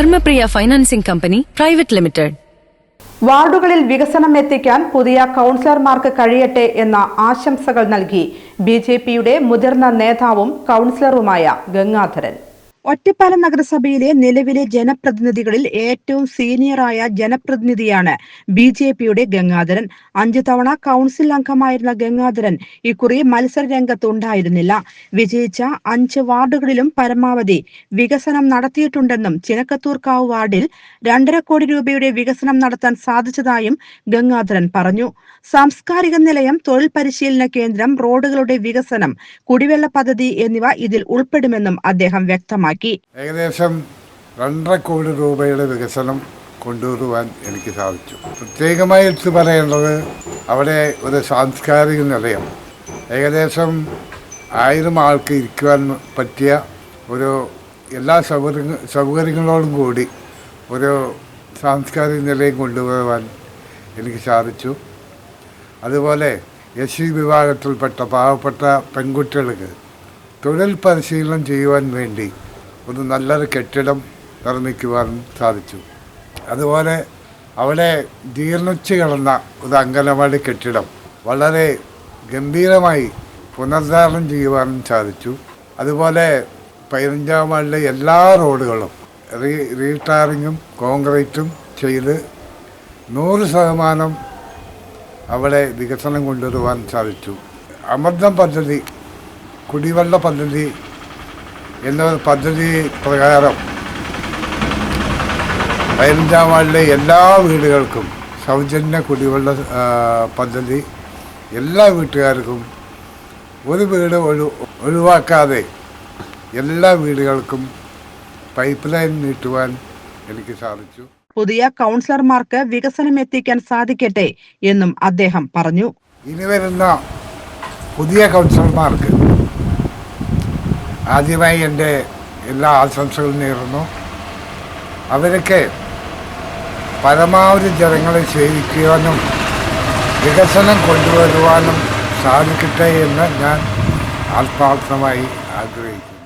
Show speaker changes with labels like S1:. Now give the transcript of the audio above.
S1: Dharmapriya financing company private limited.
S2: വാർഡുകളിൽ വികസനം എത്തിക്കാൻ പുതിയ കൗൺസിലർമാർക്ക് കഴിയട്ടെ എന്ന ആശംസകൾ നൽകി ബി മുതിർന്ന നേതാവും കൗൺസിലറുമായ ഗംഗാധരൻ. ഒറ്റപ്പാലം നഗരസഭയിലെ നിലവിലെ ജനപ്രതിനിധികളിൽ ഏറ്റവും സീനിയറായ ജനപ്രതിനിധിയാണ് ബി ജെ പിയുടെ ഗംഗാധരൻ. അഞ്ചു തവണ കൗൺസിൽ അംഗമായിരുന്ന ഗംഗാധരൻ ഇക്കുറി മത്സര രംഗത്തുണ്ടായിരുന്നില്ല വിജയിച്ച അഞ്ച് വാർഡുകളിലും പരമാവധി വികസനം നടത്തിയിട്ടുണ്ടെന്നും ചിനക്കത്തൂർക്കാവ് വാർഡിൽ രണ്ടര കോടി രൂപയുടെ വികസനം നടത്താൻ സാധിച്ചതായും ഗംഗാധരൻ പറഞ്ഞു. സാംസ്കാരിക നിലയം തൊഴിൽ പരിശീലന കേന്ദ്രം റോഡുകളുടെ വികസനം കുടിവെള്ള പദ്ധതി എന്നിവ ഇതിൽ ഉൾപ്പെടുമെന്നും അദ്ദേഹം വ്യക്തമാക്കി.
S3: ഏകദേശം രണ്ടര കോടി രൂപയുടെ വികസനം കൊണ്ടുവരുവാൻ എനിക്ക് സാധിച്ചു. പ്രത്യേകമായി എടുത്തു പറയേണ്ടത് അവിടെ ഒരു സാംസ്കാരിക നിലയം. ഏകദേശം ആയിരം ആൾക്ക് ഇരിക്കുവാൻ പറ്റിയ ഒരു എല്ലാ സൗകര്യ സൗകര്യങ്ങളോടും കൂടി ഒരു സാംസ്കാരിക നിലയം കൊണ്ടുവരുവാൻ എനിക്ക് സാധിച്ചു. അതുപോലെ എസ് സി വിഭാഗത്തിൽപ്പെട്ട പാവപ്പെട്ട പെൺകുട്ടികൾക്ക് തൊഴിൽ പരിശീലനം ചെയ്യുവാൻ വേണ്ടി ഒരു നല്ലൊരു കെട്ടിടം നിർമ്മിക്കുവാൻ സാധിച്ചു. അതുപോലെ അവിടെ ജീർണിച്ചു കിടന്ന ഒരു അംഗനവാടി കെട്ടിടം വളരെ ഗംഭീരമായി പുനർധാരണം ചെയ്യുവാനും സാധിച്ചു. അതുപോലെ പതിനഞ്ചാം വാർഡിലെ എല്ലാ റോഡുകളും റീ റീടാറിങ്ങും കോൺക്രീറ്റും ചെയ്ത് നൂറ് ശതമാനം അവിടെ വികസനം കൊണ്ടുവരുവാൻ സാധിച്ചു. അമൃതം പദ്ധതി കുടിവെള്ള പദ്ധതി എന്ന പദ്ധതി പ്രകാരം പതിനഞ്ചാം വാർഡിലെ എല്ലാ വീടുകൾക്കും സൗജന്യ കുടിവെള്ള പദ്ധതി എല്ലാ വീട്ടുകാർക്കും ഒരു വീട് ഒഴി ഒഴിവാക്കാതെ എല്ലാ വീടുകൾക്കും പൈപ്പ് ലൈൻ നീട്ടുവാൻ എനിക്ക് സാധിച്ചു.
S2: പുതിയ കൗൺസിലർമാർക്ക് വികസനം എത്തിക്കാൻ സാധിക്കട്ടെ എന്നും അദ്ദേഹം പറഞ്ഞു.
S3: ഇനി വരുന്ന പുതിയ കൗൺസിലർമാർക്ക് ആദ്യമായി എന്റെ എല്ലാ ആശംസകളും നേരുന്നു. അവരൊക്കെ പരമാവധി ജനങ്ങളെ സേവിക്കുവാനും വികസനം കൊണ്ടുവരുവാനും സാധിക്കട്ടെ എന്ന് ഞാൻ ആത്മാർത്ഥമായി ആഗ്രഹിക്കുന്നു.